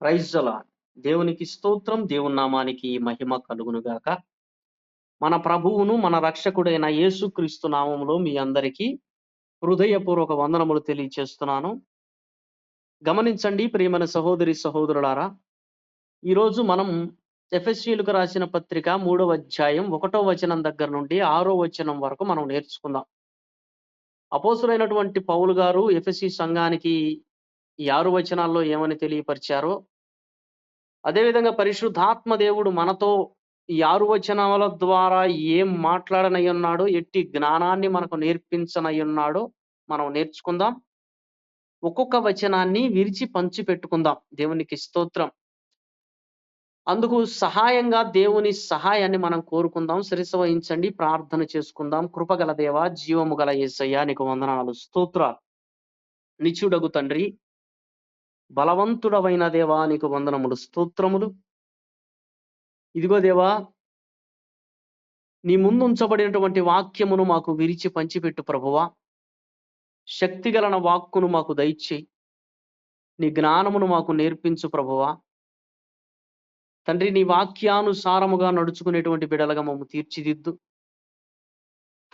ప్రైజ్జలా దేవునికి స్తోత్రం దేవుని నామానికి మహిమ కలుగునుగాక మన ప్రభువును మన రక్షకుడైన యేసుక్రీస్తు నామంలో మీ అందరికీ హృదయపూర్వక వందనములు తెలియచేస్తున్నాను. గమనించండి ప్రియమైన సహోదరి సహోదరులారా ఈరోజు మనం ఎఫ్ఎస్సీలకు రాసిన పత్రిక మూడవ అధ్యాయం ఒకటో వచనం దగ్గర నుండి ఆరో వచనం వరకు మనం నేర్చుకుందాం. అపోసులైనటువంటి పౌలు గారు ఎఫ్ఎస్సి సంఘానికి ఈ ఆరు వచనాల్లో ఏమని తెలియపరిచారో? అదేవిధంగా పరిశుద్ధాత్మ దేవుడు మనతో ఈ ఆరు వచనాల ద్వారా ఏం మాట్లాడనై ఉన్నాడో ఎట్టి జ్ఞానాన్ని మనకు నేర్పించనై ఉన్నాడో మనం నేర్చుకుందాం. ఒక్కొక్క వచనాన్ని విరిచి పంచి పెట్టుకుందాం. దేవునికి స్తోత్రం. అందుకు సహాయంగా దేవుని సహాయాన్ని మనం కోరుకుందాం. సరిసవహించండి ప్రార్థన చేసుకుందాం. కృపగల దేవ జీవము గల యేసయ్య నీకు వందనాలు. స్తోత్రాలు. నిచుడగు తండ్రి బలవంతుడవైన దేవా నీకు వందనములు స్తోత్రములు. ఇదిగో దేవా నీ ముందు ఉంచబడినటువంటి వాక్యమును మాకు విరిచి పంచిపెట్టు ప్రభువా. శక్తిగలన వాక్కును మాకు దయచేయి. నీ జ్ఞానమును మాకు నేర్పించు ప్రభువా. తండ్రి నీ వాక్యానుసారముగా నడుచుకునేటువంటి బిడలుగా మమ్మ తీర్చిదిద్దు.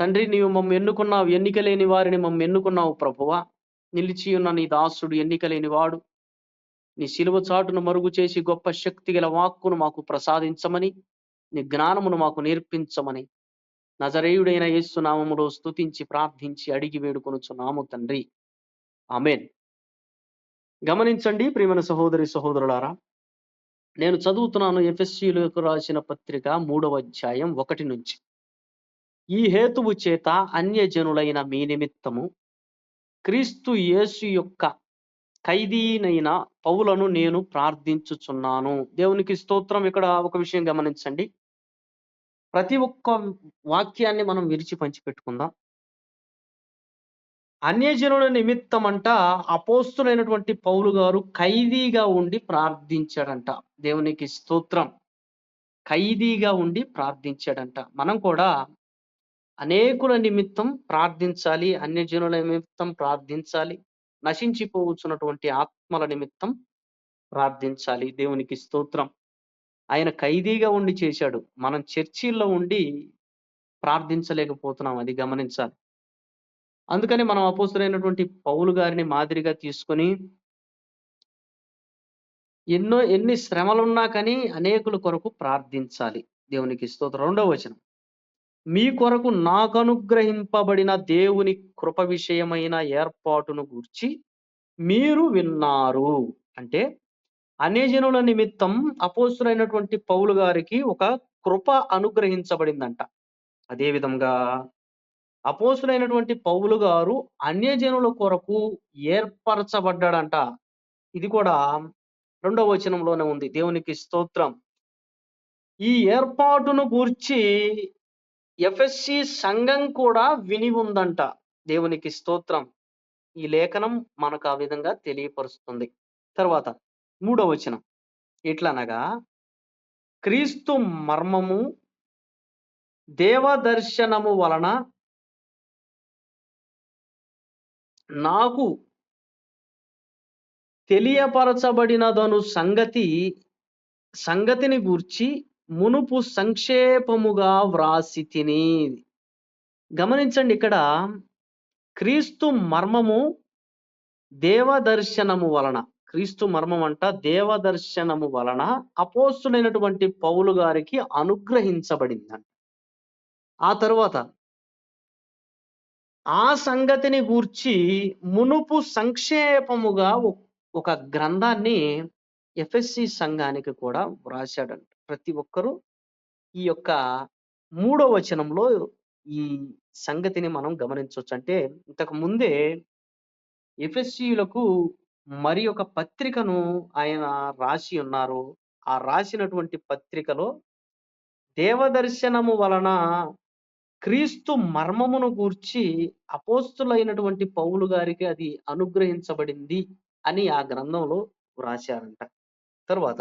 తండ్రి నీవు మమ్మ ఎన్నుకున్నావు ఎన్నిక లేని వారిని మమ్మ ఎన్నుకున్నావు ప్రభువా. నిలిచి ఉన్న నీ దాసుడు ఎన్నిక లేని వాడు నీ శిలువ చాటును మరుగు చేసి గొప్ప శక్తి గల వాక్కును మాకు ప్రసాదించమని నీ జ్ఞానమును మాకు నేర్పించమని. నజరేయుడైన యేసునామములో స్తుతించి ప్రార్థించి అడిగి వేడుకొనుచున్నాము తండ్రి. ఆమెన్. గమనించండి ప్రియమైన సహోదరి సహోదరులారా నేను చదువుతున్నాను ఎఫ్ఎస్సీలకు రాసిన పత్రిక మూడవ అధ్యాయం ఒకటి నుంచి. ఈ హేతువు చేత అన్యజనులైన మీ నిమిత్తము క్రీస్తు యేసు యొక్క ఖైదీనైన పౌలను నేను ప్రార్థించుచున్నాను. దేవునికి స్తోత్రం. ఇక్కడ ఒక విషయం గమనించండి. ప్రతి ఒక్క వాక్యాన్ని మనం విరిచి పంచిపెట్టుకుందాం. అన్యజనుల నిమిత్తం అంట అపోస్తులైనటువంటి పౌలు గారు ఖైదీగా ఉండి ప్రార్థించాడంట. దేవునికి స్తోత్రం. ఖైదీగా ఉండి ప్రార్థించాడంట. మనం కూడా అనేకుల నిమిత్తం ప్రార్థించాలి. అన్యజనుల నిమిత్తం ప్రార్థించాలి. నశించిపోవచ్చున్నటువంటి ఆత్మల నిమిత్తం ప్రార్థించాలి. దేవునికి స్తోత్రం. ఆయన ఖైదీగా ఉండి చేశాడు. మనం చర్చిల్లో ఉండి ప్రార్థించలేకపోతున్నాం. అది గమనించాలి. అందుకని మనం అపోస్తులైనటువంటి పౌలు గారిని మాదిరిగా తీసుకొని ఎన్నో ఎన్ని శ్రమలున్నా కానీ అనేకుల కొరకు ప్రార్థించాలి. దేవునికి స్తోత్రం. రెండవ వచనం. మీ కొరకు నాకు అనుగ్రహింపబడిన దేవుని కృప విషయమైన ఏర్పాటును గూర్చి మీరు విన్నారు. అంటే అనేజనుల నిమిత్తం అపోసులైనటువంటి పౌలు గారికి ఒక కృప అనుగ్రహించబడిందంట. అదేవిధంగా అపోసులైనటువంటి పౌలు గారు అన్యజనుల కొరకు ఏర్పరచబడ్డాడంట. ఇది కూడా రెండవ వచనంలోనే ఉంది. దేవునికి స్తోత్రం. ఈ ఏర్పాటును గూర్చి ఎఫ్ఎస్సి సంఘం కూడా విని ఉందంట. దేవునికి స్తోత్రం. ఈ లేఖనం మనకు ఆ విధంగా తెలియపరుస్తుంది. తర్వాత మూడవ వచనం. ఎట్లనగా క్రీస్తు మర్మము దేవదర్శనము వలన నాకు తెలియపరచబడినదను సంగతి సంగతిని గూర్చి మునుపు సంక్షేపముగా వ్రాసి తిని. గమనించండి ఇక్కడ క్రీస్తు మర్మము దేవదర్శనము వలన క్రీస్తు మర్మం అంట దేవదర్శనము వలన అపోస్తులైనటువంటి పౌలు గారికి అనుగ్రహించబడిందంట. ఆ తర్వాత ఆ సంగతిని గూర్చి మునుపు సంక్షేపముగా ఒక గ్రంథాన్ని ఎఫ్ఎస్సి సంఘానికి కూడా వ్రాశాడంట. ప్రతి ఒక్కరూ ఈ యొక్క మూడో వచనంలో ఈ సంగతిని మనం గమనించవచ్చు. అంటే ఇంతకు ముందే ఎఫ్ఎస్సీలకు మరి ఒక పత్రికను ఆయన రాసి ఉన్నారు. ఆ రాసినటువంటి పత్రికలో దేవదర్శనము వలన క్రీస్తు మర్మమును గూర్చి అపోస్తులైనటువంటి పౌలు గారికి అది అనుగ్రహించబడింది అని ఆ గ్రంథంలో వ్రాశారంట తర్వాత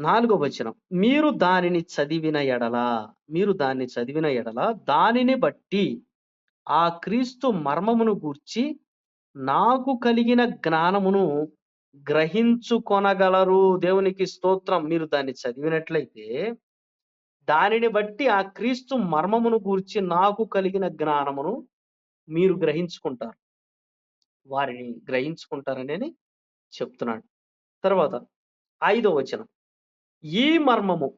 నాలుగో వచనం. మీరు దానిని చదివిన ఎడల మీరు దాన్ని చదివిన ఎడల దానిని బట్టి ఆ క్రీస్తు మర్మమును గూర్చి నాకు కలిగిన జ్ఞానమును గ్రహించుకొనగలరు. దేవునికి స్తోత్రం. మీరు దాన్ని చదివినట్లయితే దానిని బట్టి ఆ క్రీస్తు మర్మమును గూర్చి నాకు కలిగిన జ్ఞానమును మీరు గ్రహించుకుంటారు. వారిని గ్రహించుకుంటారని చెప్తున్నాడు తర్వాత ఐదో వచనం. ఈ మర్మము.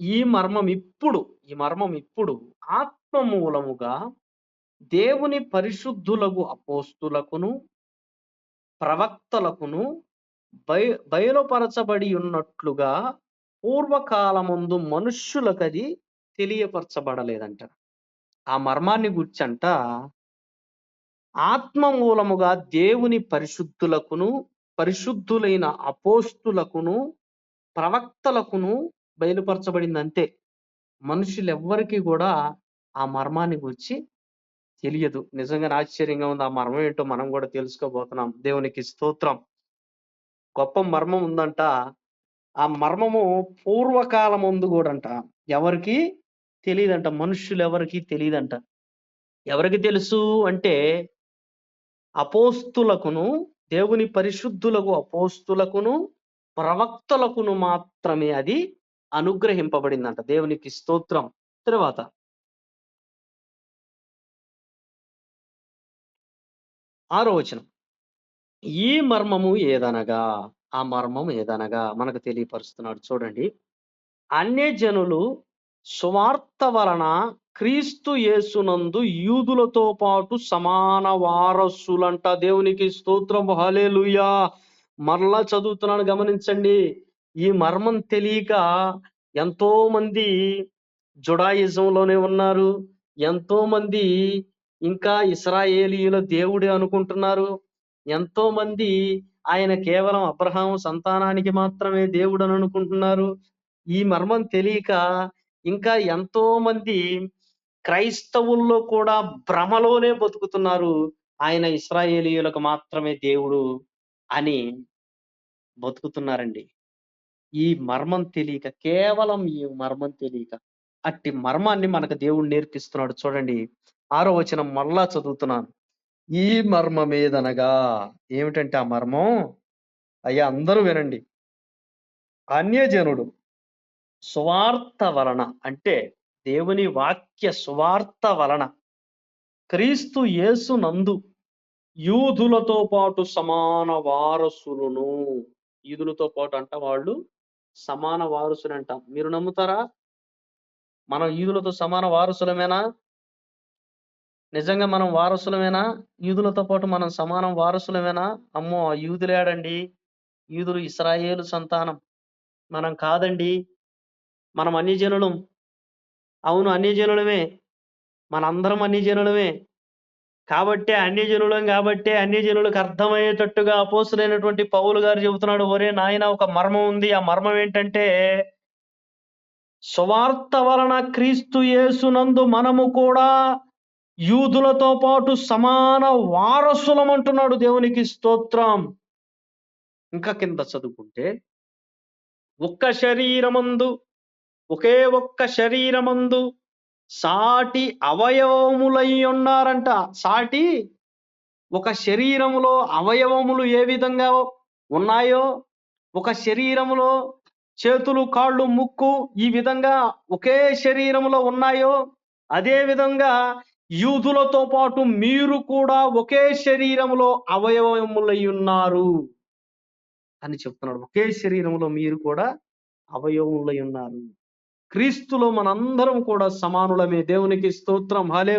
ఈ మర్మం ఇప్పుడు ఈ మర్మం ఇప్పుడు ఆత్మ మూలముగా దేవుని పరిశుద్ధులకు అపోస్తులకును ప్రవక్తలకును బయ బయలుపరచబడి ఉన్నట్లుగా పూర్వకాలముందు మనుష్యులకది తెలియపరచబడలేదంట. ఆ మర్మాన్ని గుర్చంట ఆత్మ మూలముగా దేవుని పరిశుద్ధులకును పరిశుద్ధులైన అపోస్తులకును ప్రవక్తలకును బయలుపరచబడింది అంతే మనుషులెవ్వరికీ కూడా ఆ మర్మాన్ని గురించి తెలియదు. నిజంగా ఆశ్చర్యంగా ఉంది. ఆ మర్మం ఏంటో మనం కూడా తెలుసుకోబోతున్నాం. దేవునికి స్తోత్రం. గొప్ప మర్మం ఉందంట. ఆ మర్మము పూర్వకాలం ముందు కూడా అంట ఎవరికి తెలియదంట మనుషులు ఎవరికి తెలియదంట ఎవరికి తెలుసు అంటే అపోస్తులకును దేవుని పరిశుద్ధులకు అపోస్తులకును ప్రవక్తలకును మాత్రమే అది అనుగ్రహింపబడిందంట. దేవునికి స్తోత్రం. తర్వాత ఆరో వచనం. ఈ మర్మము ఏదనగా? ఆ మర్మం ఏదనగా? మనకు తెలియపరుస్తున్నాడు చూడండి. అన్య జనులు సువార్త వలన క్రీస్తు యేసునందు యూదులతో పాటు సమాన వారసులంట దేవునికి స్తోత్రం హలేలుయా మరలా చదువుతున్నాను గమనించండి. ఈ మర్మం తెలియక ఎంతో మంది జుడాయిజంలోనే ఉన్నారు. ఎంతో మంది ఇంకా ఇస్రాయేలీల దేవుడే అనుకుంటున్నారు. ఎంతో మంది ఆయన కేవలం అబ్రహాం సంతానానికి మాత్రమే దేవుడు అని అనుకుంటున్నారు. ఈ మర్మం తెలియక ఇంకా ఎంతో మంది క్రైస్తవుల్లో కూడా భ్రమలోనే బతుకుతున్నారు. ఆయన ఇస్రాయేలీయులకు మాత్రమే దేవుడు అని బతుకుతున్నారండి. ఈ మర్మం తెలియక కేవలం ఈ మర్మం తెలియక అట్టి మర్మాన్ని మనకు దేవుడు నేర్పిస్తున్నాడు చూడండి. ఆరో వచనం మళ్ళా చదువుతున్నాను. ఈ మర్మం ఏదనగా ఏమిటంటే ఆ మర్మం? అయ్యా అందరూ వినండి. అన్యజనుడు సువార్త వలన అంటే దేవుని వాక్య సువార్త వలన క్రీస్తు యేసు నందు యూదులతో పాటు సమాన వారసులను. యూదులతో పాటు అంట వాళ్ళు సమాన వారసులు అంట మీరు నమ్ముతారా? మనం యూదులతో సమాన వారసులమేనా? నిజంగా మనం వారసులమేనా? యూదులతో పాటు మనం సమానం వారసులమేనా? అమ్మో ఆ యూదులేడండి యూదులు ఇస్రాయేలు సంతానం. మనం కాదండి. మనం అన్యజనులం. అవును అన్యజనులమే. మనందరం అన్యజనులమే. కాబట్టే అన్యజనులం కాబట్టే అన్యజనులకు అర్థమయ్యేటట్టుగా అపోసులైనటువంటి పౌలు గారు చెబుతున్నాడు ఒరే నాయన ఒక మర్మం ఉంది. ఆ మర్మం ఏంటంటే సువార్త వలన క్రీస్తు యేసునందు మనము కూడా యూదులతో పాటు సమాన వారసులం అంటున్నాడు దేవునికి స్తోత్రం. ఇంకా కింద చదువుకుంటే ఒక్క శరీరమందు ఒకే ఒక్క శరీరమందు సాటి అవయవములై ఉన్నారంట సాటి ఒక శరీరములో అవయవములు ఏ విధంగా ఉన్నాయో ఒక శరీరములో చేతులు కాళ్ళు ముక్కు ఈ విధంగా ఒకే శరీరములో ఉన్నాయో అదే విధంగా యూదులతో పాటు మీరు కూడా ఒకే శరీరములో అవయవములై ఉన్నారు అని చెప్తున్నాడు. ఒకే శరీరంలో మీరు కూడా అవయవములై ఉన్నారు క్రీస్తులో మనందరం కూడా సమానులమే. దేవునికి స్తోత్రం. హలే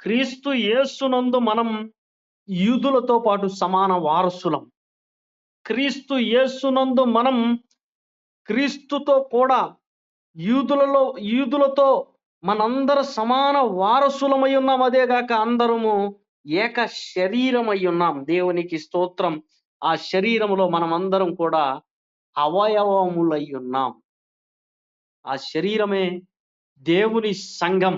క్రీస్తు యేసునందు మనం యూదులతో పాటు సమాన వారసులం. క్రీస్తు యేసునందు మనం క్రీస్తుతో కూడా యూదులలో యూదులతో మనందర సమాన వారసులమై ఉన్నాం. అదేగాక అందరము ఏక శరీరమై ఉన్నాం. దేవునికి స్తోత్రం. ఆ శరీరములో మనం అందరం కూడా అవయవములై ఉన్నాం ఆ శరీరమే దేవుని సంఘం.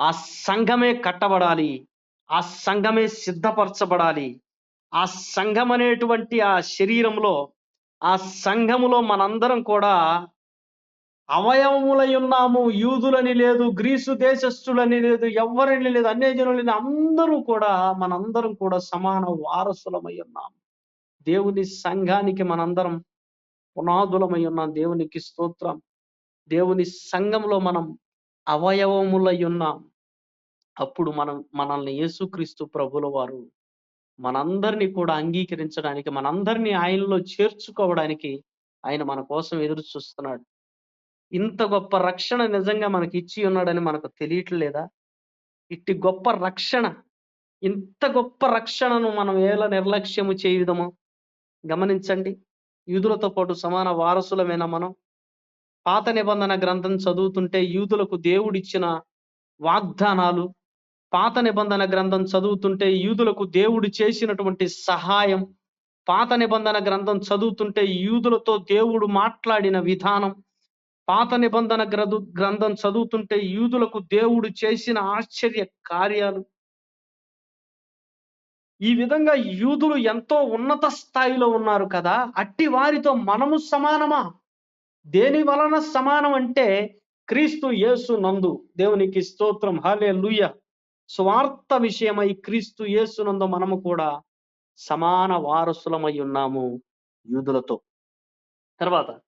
ఆ సంఘమే కట్టబడాలి. ఆ సంఘమే సిద్ధపరచబడాలి. ఆ సంఘం అనేటువంటి ఆ శరీరంలో ఆ సంఘములో మనందరం కూడా అవయవములై ఉన్నాము యూదులని లేదు గ్రీసు దేశస్థులని లేదు ఎవరిని లేదు అన్యజనులని అందరూ కూడా మనందరం కూడా సమాన వారసులమై ఉన్నాము దేవుని సంఘానికి మనందరం పునాదులమై ఉన్నాం దేవునికి స్తోత్రం. దేవుని సంఘంలో మనం అవయవములై ఉన్నాం అప్పుడు మనం మనల్ని యేసుక్రీస్తు ప్రభుల వారు మనందరినీ కూడా అంగీకరించడానికి మనందరినీ ఆయనలో చేర్చుకోవడానికి ఆయన మన కోసం ఎదురు చూస్తున్నాడు. ఇంత గొప్ప రక్షణ నిజంగా మనకి ఇచ్చి ఉన్నాడని మనకు తెలియట్లేదా? ఇట్టి గొప్ప రక్షణ ఇంత గొప్ప రక్షణను మనం ఎలా నిర్లక్ష్యము చేయుదము గమనించండి. యూదులతో పాటు సమాన వారసులమైన మనం. పాత నిబంధన గ్రంథం చదువుతుంటే యూదులకు దేవుడిచ్చిన వాగ్దానాలు. పాత నిబంధన గ్రంథం చదువుతుంటే యూదులకు దేవుడు చేసినటువంటి సహాయం. పాత నిబంధన గ్రంథం చదువుతుంటే యూదులతో దేవుడు మాట్లాడిన విధానం. పాత నిబంధన గ్రంథ గ్రంథం చదువుతుంటే యూదులకు దేవుడు చేసిన ఆశ్చర్య కార్యాలు. ఈ విధంగా యూదులు ఎంతో ఉన్నత స్థాయిలో ఉన్నారు కదా అట్టి వారితో మనము సమానమా? దేని వలన సమానం అంటే క్రీస్తు యేసు నందు. దేవునికి స్తోత్రం. హలే లూయ స్వార్థ విషయమై క్రీస్తు యేసు నందు మనము కూడా సమాన వారసులమై ఉన్నాము యూదులతో. తర్వాత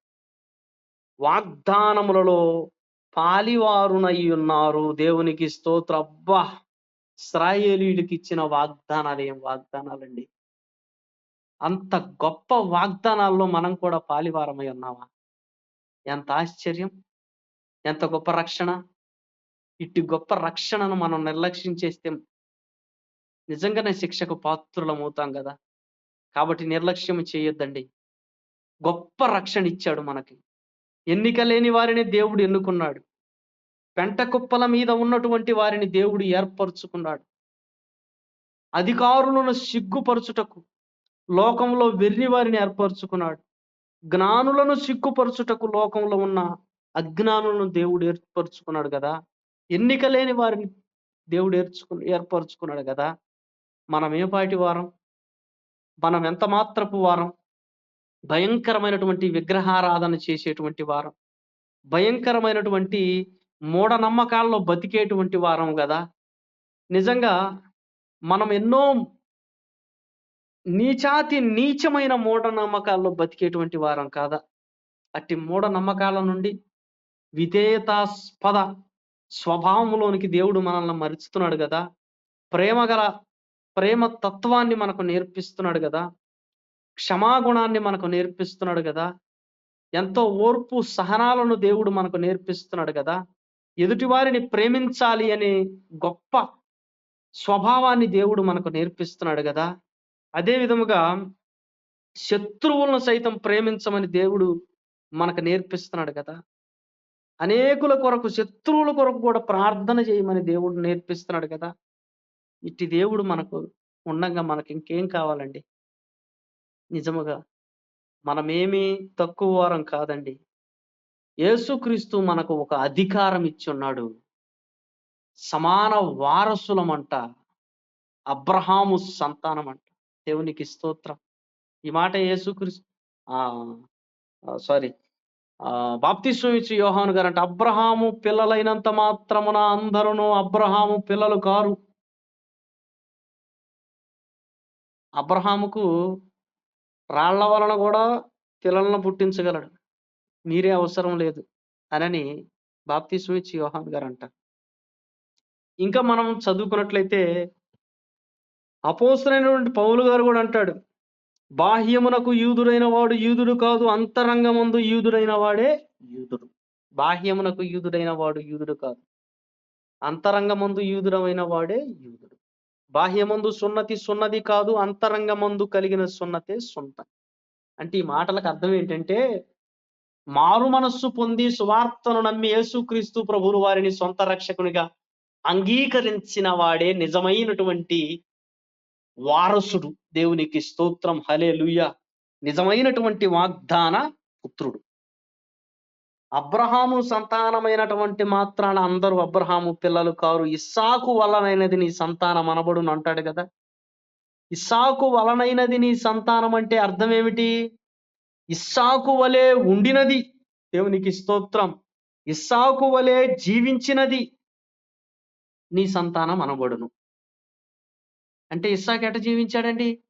వాగ్దానములలో పాలివారునై ఉన్నారు. దేవునికి స్తోత్ర. అబ్బా! ఇస్రాయేలీయులకి ఇచ్చిన వాగ్దానాలు ఏం వాగ్దానాలండి? అంత గొప్ప వాగ్దానాల్లో మనం కూడా పాలివారమై ఉన్నామా? ఎంత ఆశ్చర్యం! ఎంత గొప్ప రక్షణ! ఇట్టి గొప్ప రక్షణను మనం నిర్లక్ష్యం చేస్తే నిజంగానే శిక్షకు పాత్రులమవుతాం కదా కాబట్టి నిర్లక్ష్యం చేయొద్దండి. గొప్ప రక్షణ ఇచ్చాడు మనకి. ఎన్నిక లేని వారిని దేవుడు ఎన్నుకున్నాడు. పెంట కుప్పల మీద ఉన్నటువంటి వారిని దేవుడు ఏర్పరచుకున్నాడు. అధికారులను సిగ్గుపరచుటకు లోకంలో వెర్రి వారిని ఏర్పరచుకున్నాడు. జ్ఞానులను సిగ్గుపరచుటకు లోకంలో ఉన్న అజ్ఞానులను దేవుడు ఏర్పరచుకున్నాడు కదా. ఎన్నిక లేని వారిని దేవుడు ఏర్చుకు ఏర్పరచుకున్నాడు కదా. మనం ఏ పాటి వారం? మనం ఎంత మాత్రపు వారం? భయంకరమైనటువంటి విగ్రహారాధన చేసేటువంటి వారం. భయంకరమైనటువంటి మూఢనమ్మకాల్లో బతికేటువంటి వారం కదా నిజంగా మనం ఎన్నో నీచాతి నీచమైన మూఢనమ్మకాల్లో బతికేటువంటి వారం కాదా! అట్టి మూఢనమ్మకాల నుండి విధేయతాస్పద స్వభావంలోనికి దేవుడు మనల్ని మరుచుతున్నాడు కదా ప్రేమ గల ప్రేమ తత్వాన్ని మనకు నేర్పిస్తున్నాడు కదా క్షమాగుణాన్ని మనకు నేర్పిస్తున్నాడు కదా ఎంతో ఓర్పు సహనాలను దేవుడు మనకు నేర్పిస్తున్నాడు కదా ఎదుటివారిని ప్రేమించాలి అనే గొప్ప స్వభావాన్ని దేవుడు మనకు నేర్పిస్తున్నాడు కదా. అదే విధముగా శత్రువులను సైతం ప్రేమించమని దేవుడు మనకు నేర్పిస్తున్నాడు కదా. అనేకుల కొరకు శత్రువుల కొరకు కూడా ప్రార్థన చేయమని దేవుడు నేర్పిస్తున్నాడు కదా. ఇట్టి దేవుడు మనకు ఉండగా మనకి ఇంకేం కావాలండి? నిజముగా మనమేమీ తక్కువ వారం కాదండి. యేసుక్రీస్తు మనకు ఒక అధికారం ఇచ్చున్నాడు. సమాన వారసులమంట. అబ్రహాము సంతానం అంట దేవునికి స్తోత్రం. ఈ మాట యేసుక్రీస్తు సారీ బాప్తిస్వం ఇచ్చి యోహాను గారు అంటే అబ్రహాము పిల్లలైనంత మాత్రమున అందరూ అబ్రహాము పిల్లలు కారు. అబ్రహాముకు రాళ్ళ వలన కూడా పిల్లలను పుట్టించగలడు. మీరే అవసరం లేదు అనని బాప్తిస్వం ఇచ్చి యోహాన్ గారు అంటారు ఇంకా మనం చదువుకున్నట్లయితే అపోసరైనటువంటి పౌలు గారు కూడా అంటాడు బాహ్యమునకు యూదుడైన వాడు యూదుడు కాదు అంతరంగమందు యూదుడైన వాడే యూదుడు. బాహ్యమునకు యూదుడైన వాడు యూదుడు కాదు అంతరంగమందు యూదుడమైన వాడే యూదుడు. బాహ్యమందు సున్నతి సున్నది కాదు అంతరంగమందు కలిగిన సున్నతే సున్నత అంటే ఈ మాటలకు అర్థం ఏంటంటే మారు మనస్సు పొంది సువార్తను నమ్మి యేసుక్రీస్తు ప్రభువు వారిని సొంత రక్షకునిగా అంగీకరించిన వాడే నిజమైనటువంటి వారసుడు. దేవునికి స్తోత్రం. హలే నిజమైనటువంటి వాగ్దాన పుత్రుడు. అబ్రహాము సంతానమైనటువంటి మాత్రాన అందరూ అబ్రహాము పిల్లలు కారు ఇస్సాకు వలనైనది నీ సంతానం అనబడును అంటాడు కదా. ఇస్సాకు వలనైనది నీ సంతానం అంటే అర్థం ఏమిటి? ఇస్సాకు వలె ఉండినది. దేవునికి స్తోత్రం. ఇస్సాకు వలె జీవించినది. నీ సంతానం అనబడును. అంటే ఇస్సాకు ఎట జీవించాడండి?